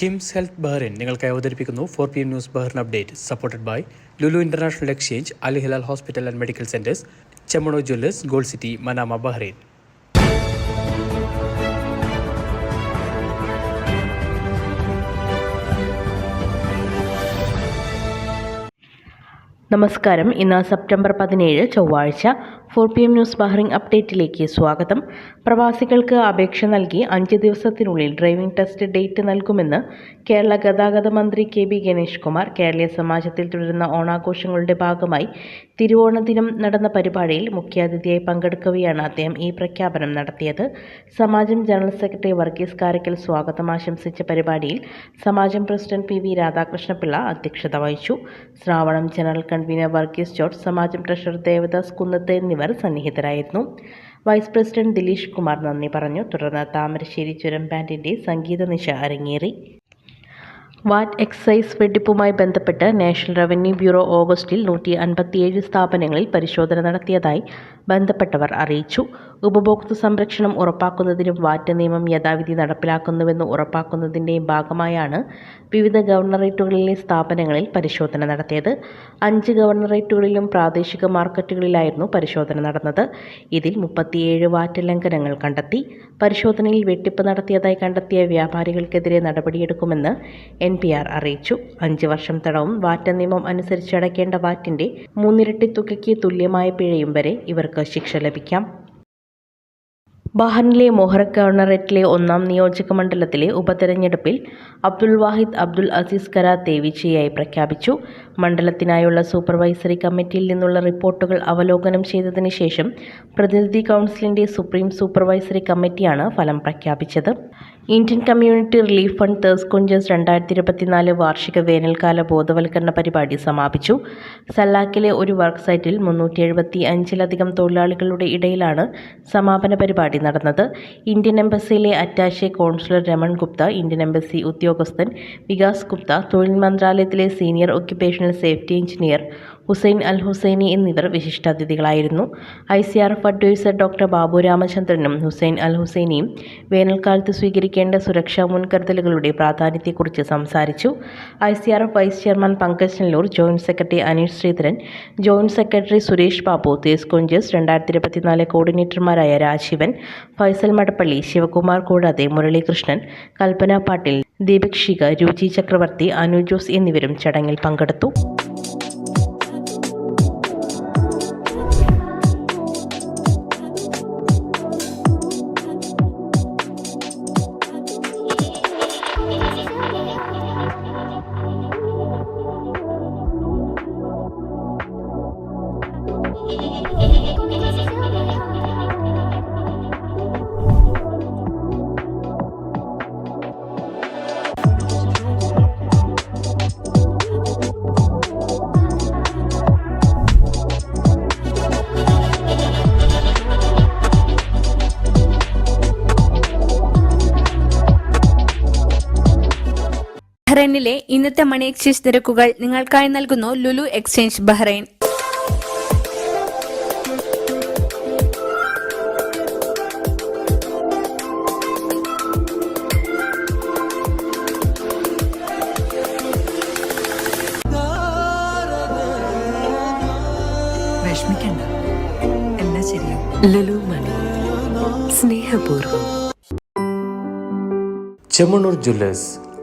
KIMS health Bahrain നിങ്ങൾക്കായി അവതരിപ്പിക്കുന്നു four P M news Bahrain update supported by Lulu international exchange Al Hilal hospital and medical centres Chemmanur jewellers gold city Manama Bahrain നമസ്കാരം. ഇന്ന് September പതിനേഴ് ചൊവ്വാഴ്ച four P M news Bahrain അപ്ഡേറ്റിലേക്ക് സ്വാഗതം. പ്രവാസികൾക്ക് അപേക്ഷ നൽകി അഞ്ച് ദിവസത്തിനുള്ളിൽ ഡ്രൈവിംഗ് ടെസ്റ്റ് ഡേറ്റ് നൽകുമെന്ന് കേരള ഗതാഗത മന്ത്രി കെ ബി ഗണേഷ് കുമാർ കേരളീയ സമാജത്തിൽ തുടരുന്ന ഓണാഘോഷങ്ങളുടെ ഭാഗമായി തിരുവോണദിനം നടന്ന പരിപാടിയിൽ മുഖ്യാതിഥിയായി പങ്കെടുക്കവെയാണ് അദ്ദേഹം ഈ പ്രഖ്യാപനം നടത്തിയത്. സമാജം ജനറൽ സെക്രട്ടറി വർഗീസ് കാരക്കൽ സ്വാഗതം ആശംസിച്ച പരിപാടിയിൽ Samajam president P V Radhakrishnapillai അധ്യക്ഷത വഹിച്ചു. Shravanam general convener Varghese George Samajam treasurer Devadas Kunnath എന്നിവർ സന്നിഹിതരായിരുന്നു. വൈസ് പ്രസിഡന്റ് ദിലീഷ് കുമാർ നന്ദി പറഞ്ഞു. തുടർന്ന് താമരശ്ശേരി ചുരം ബാൻഡിന്റെ സംഗീത നിശ അരങ്ങേറി. വാറ്റ് എക്സൈസ് വെടിപ്പുമായി ബന്ധപ്പെട്ട് നാഷണൽ റവന്യൂ ബ്യൂറോ ഓഗസ്റ്റിൽ നൂറ്റി അൻപത്തിയേഴ് സ്ഥാപനങ്ങളിൽ പരിശോധന നടത്തിയതായി ബന്ധപ്പെട്ടവർ അറിയിച്ചു. ഉപഭോക്തൃ സംരക്ഷണം ഉറപ്പാക്കുന്നതിനും വാറ്റ് നിയമം യഥാവിധി നടപ്പിലാക്കുന്നുവെന്ന് ഉറപ്പാക്കുന്നതിന്റെയും ഭാഗമായാണ് വിവിധ ഗവർണറേറ്റുകളിലെ സ്ഥാപനങ്ങളിൽ പരിശോധന നടത്തിയത്. അഞ്ച് ഗവർണറേറ്റുകളിലും പ്രാദേശിക മാർക്കറ്റുകളിലായിരുന്നു പരിശോധന നടന്നത്. ഇതിൽ മുപ്പത്തിയേഴ് വാറ്റ് ലംഘനങ്ങൾ കണ്ടെത്തി. പരിശോധനയിൽ വെട്ടിപ്പ് നടത്തിയതായി കണ്ടെത്തിയ വ്യാപാരികൾക്കെതിരെ നടപടിയെടുക്കുമെന്ന് എൻ പി ആർ അറിയിച്ചു. അഞ്ച് വർഷം തടവും വാറ്റ് നിയമം അനുസരിച്ച് അടയ്ക്കേണ്ട വാറ്റിന്റെ മൂന്നിരട്ടി തുകയ്ക്ക് തുല്യമായ പിഴയും വരെ ഇവർക്ക് ശിക്ഷ ലഭിക്കാം. ബഹറിനിലെ മൊഹർ ഗവർണറേറ്റിലെ ഒന്നാം നിയോജക മണ്ഡലത്തിലെ ഉപതെരഞ്ഞെടുപ്പിൽ Abdul Wahid Abdul Aziz Qarata വിജയിയായി പ്രഖ്യാപിച്ചു. മണ്ഡലത്തിനായുള്ള സൂപ്പർവൈസറി കമ്മിറ്റിയിൽ നിന്നുള്ള റിപ്പോർട്ടുകൾ അവലോകനം ചെയ്തതിന് ശേഷം പ്രതിനിധി കൗൺസിലിന്റെ സുപ്രീം സൂപ്പർവൈസറി കമ്മിറ്റിയാണ് ഫലം പ്രഖ്യാപിച്ചത്. Indian community relief fund thirst quenchers രണ്ടായിരത്തി ഇരുപത്തിനാല് വാർഷിക വേനൽക്കാല ബോധവൽക്കരണ പരിപാടി സമാപിച്ചു. സല്ലാക്കിലെ ഒരു വർക്ക് സൈറ്റിൽ മുന്നൂറ്റി എഴുപത്തി അഞ്ചിലധികം തൊഴിലാളികളുടെ ഇടയിലാണ് സമാപന പരിപാടി നടന്നത്. Indian എംബസിയിലെ attache consular Raman Gupta Indian embassy ഉദ്യോഗസ്ഥൻ വികാസ് ഗുപ്ത തൊഴിൽ മന്ത്രാലയത്തിലെ senior occupational safety engineer Hussain Al Husaini എന്നിവർ വിശിഷ്ടാതിഥികളായിരുന്നു I C R F adviser doctor Babu രാമചന്ദ്രനും ഹുസൈൻ അൽ ഹുസൈനിയും വേനൽക്കാലത്ത് സ്വീകരിക്കേണ്ട സുരക്ഷാ മുൻകരുതലുകളുടെ പ്രാധാന്യത്തെക്കുറിച്ച് സംസാരിച്ചു. I C R F vice chairman Pankaj Nellur joint secretary Aneesh Sreedharan joint secretary Suresh Babu thirst quenchers രണ്ടായിരത്തി ഇരുപത്തിനാല് കോർഡിനേറ്റർമാരായ രാജീവൻ ഫൈസൽ മടപ്പള്ളി ശിവകുമാർ കൂടാതെ മുരളീകൃഷ്ണൻ കൽപ്പന പാട്ടിൽ ദീപക് ശിഖ രുചി ചക്രവർത്തി അനു ജോസ് എന്നിവരും ചടങ്ങിൽ പങ്കെടുത്തു. ബഹ്റൈനിലെ ഇന്നത്തെ മണി എക്സ്ചേഞ്ച് നിരക്കുകൾ നിങ്ങൾക്കായി നൽകുന്നു ലുലു എക്സ്ചേഞ്ച് ബഹ്റൈൻ. വിഷമിക്കണ്ട. എല്ലാം ശരിയാവും. ലുലു മണി. സ്നേഹപൂർവം. Chemmanur Jewellers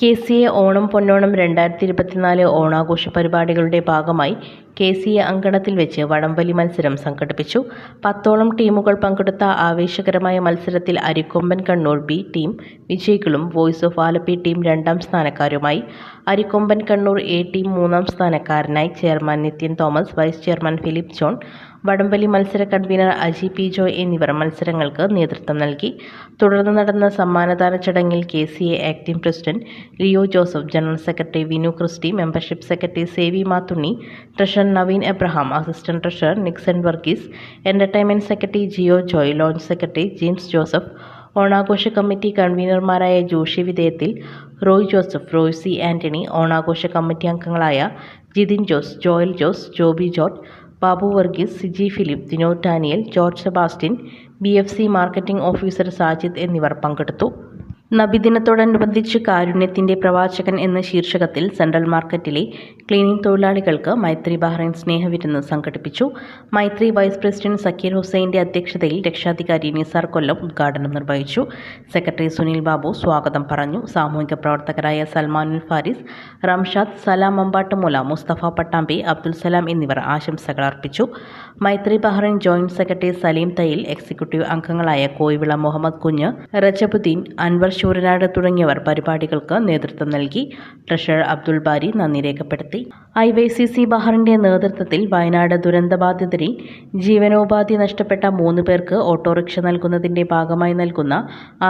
K C A Onam Ponnonam രണ്ടായിരത്തി ഇരുപത്തിനാല് ഓണാഘോഷ പരിപാടികളുടെ ഭാഗമായി കെ സി എ അങ്കണത്തിൽ വെച്ച് വടംവലി മത്സരം സംഘടിപ്പിച്ചു. പത്തോളം ടീമുകൾ പങ്കെടുത്ത ആവേശകരമായ മത്സരത്തിൽ അരിക്കൊമ്പൻ കണ്ണൂർ ബി ടീം വിജയികളും വോയിസ് ഓഫ് ആലപ്പി ടീം രണ്ടാം സ്ഥാനക്കാരുമായി. അരിക്കൊമ്പൻ കണ്ണൂർ എ ടീം മൂന്നാം സ്ഥാനക്കാരനായി chairman Nithyan Thomas vice chairman Philip John വടംവലി മത്സര കൺവീനർ അജി പി ജോയ് എന്നിവർ മത്സരങ്ങൾക്ക് നേതൃത്വം നൽകി. തുടർന്ന് നടന്ന സമ്മാനദാന ചടങ്ങിൽ K C A acting president Leo Joseph general secretary Vinu Christy membership secretary Savy Mathunni treasurer Naveen Abraham assistant treasurer Nixon Varghese entertainment secretary Jio Joy lounge secretary James Joseph ഓണാഘോഷ committee കൺവീനർമാരായ ജോഷി വിധേയത്തിൽ Roy Joseph Roicy Antony ഓണാഘോഷ committee അംഗങ്ങളായ Jithin Jose Joel Jose Joby George Babu Varghese Siji Philip Vinod Daniel George Sebastian B F C marketing officer Sajid എന്നിവർ പങ്കെടുത്തു. നബിദിനത്തോടനുബന്ധിച്ച് കാരുണ്യത്തിന്റെ പ്രവാചകൻ എന്ന ശീർഷകത്തിൽ സെൻട്രൽ മാർക്കറ്റിലെ ക്ലീനിംഗ് തൊഴിലാളികൾക്ക് മൈത്രി ബഹ്റൈൻ സ്നേഹവിരുന്ന് സംഘടിപ്പിച്ചു. മൈത്രി വൈസ് പ്രസിഡന്റ് സക്കീർ ഹുസൈന്റെ അധ്യക്ഷതയിൽ രക്ഷാധികാരി നിസാർ കൊല്ലം ഉദ്ഘാടനം നിർവഹിച്ചു. സെക്രട്ടറി സുനിൽ ബാബു സ്വാഗതം പറഞ്ഞു. സാമൂഹിക പ്രവർത്തകരായ സൽമാനുൽ ഫാരിസ് റംഷാദ് സലാം അമ്പാട്ടുമൂല മുസ്തഫ പട്ടാമ്പി അബ്ദുൽ സലാം എന്നിവർ ആശംസകൾ അർപ്പിച്ചു. Maithri Bahrain joint secretary Saleem Thayyil executive അംഗങ്ങളായ കോയിവിള മുഹമ്മദ് കുഞ്ഞ് റജബുദ്ദീൻ അൻവർ ശൂരനാട് തുടങ്ങിയവർ പരിപാടികൾക്ക് നേതൃത്വം നൽകി. ട്രഷറർ അബ്ദുൾ ബാരി നന്ദി രേഖപ്പെടുത്തി. ഐ വൈ സി സി ബഹറിന്റെ നേതൃത്വത്തിൽ വയനാട് ദുരന്തബാധിതരിൽ ജീവനോപാധി നഷ്ടപ്പെട്ട മൂന്ന് പേർക്ക് ഓട്ടോറിക്ഷ നൽകുന്നതിന്റെ ഭാഗമായി നൽകുന്ന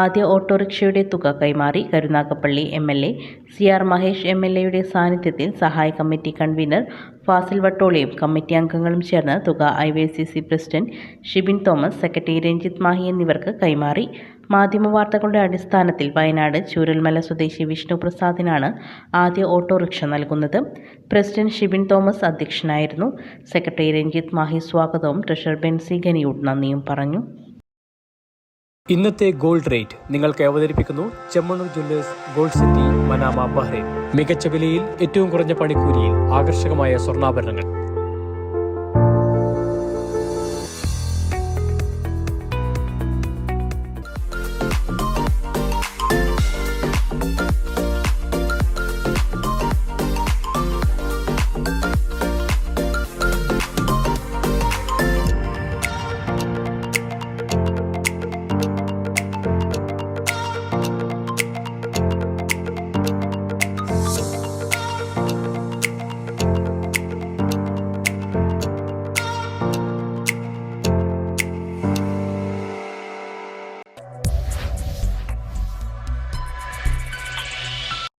ആദ്യ ഓട്ടോറിക്ഷയുടെ തുക കൈമാറി Karunagappally M L A C R Mahesh M L എയുടെ സാന്നിധ്യത്തിൽ സഹായ കമ്മിറ്റി കൺവീനർ ഫാസിൽ വട്ടോളിയും കമ്മിറ്റി അംഗങ്ങളും ചേർന്ന് തുക I Y C C president Shibin Thomas secretary Ranjith Mahe എന്നിവർക്ക് കൈമാറി. മാധ്യമവാർത്തകളുടെ അടിസ്ഥാനത്തിൽ വയനാട് ചൂരൽമല സ്വദേശി വിഷ്ണു പ്രസാദിനാണ് ആദ്യ ഓട്ടോറിക്ഷ നൽകുന്നത്. പ്രസിഡന്റ് ഷിബിൻ തോമസ് അധ്യക്ഷനായിരുന്നു. സെക്രട്ടറി രഞ്ജിത്ത് മാഹി സ്വാഗതവും ട്രഷറർ ബെൻസി ഗനിയൂട്ട് നന്ദിയും പറഞ്ഞു. ഇന്നത്തെ ഗോൾഡ് റേറ്റ് നിങ്ങൾക്ക് അവതരിപ്പിക്കുന്നു Chemmanur jewellers gold city Manama Bahrain. മികച്ച വിലയിൽ ഏറ്റവും കുറഞ്ഞ പണിക്കൂലിയിൽ ആകർഷകമായ സ്വർണാഭരണങ്ങൾ.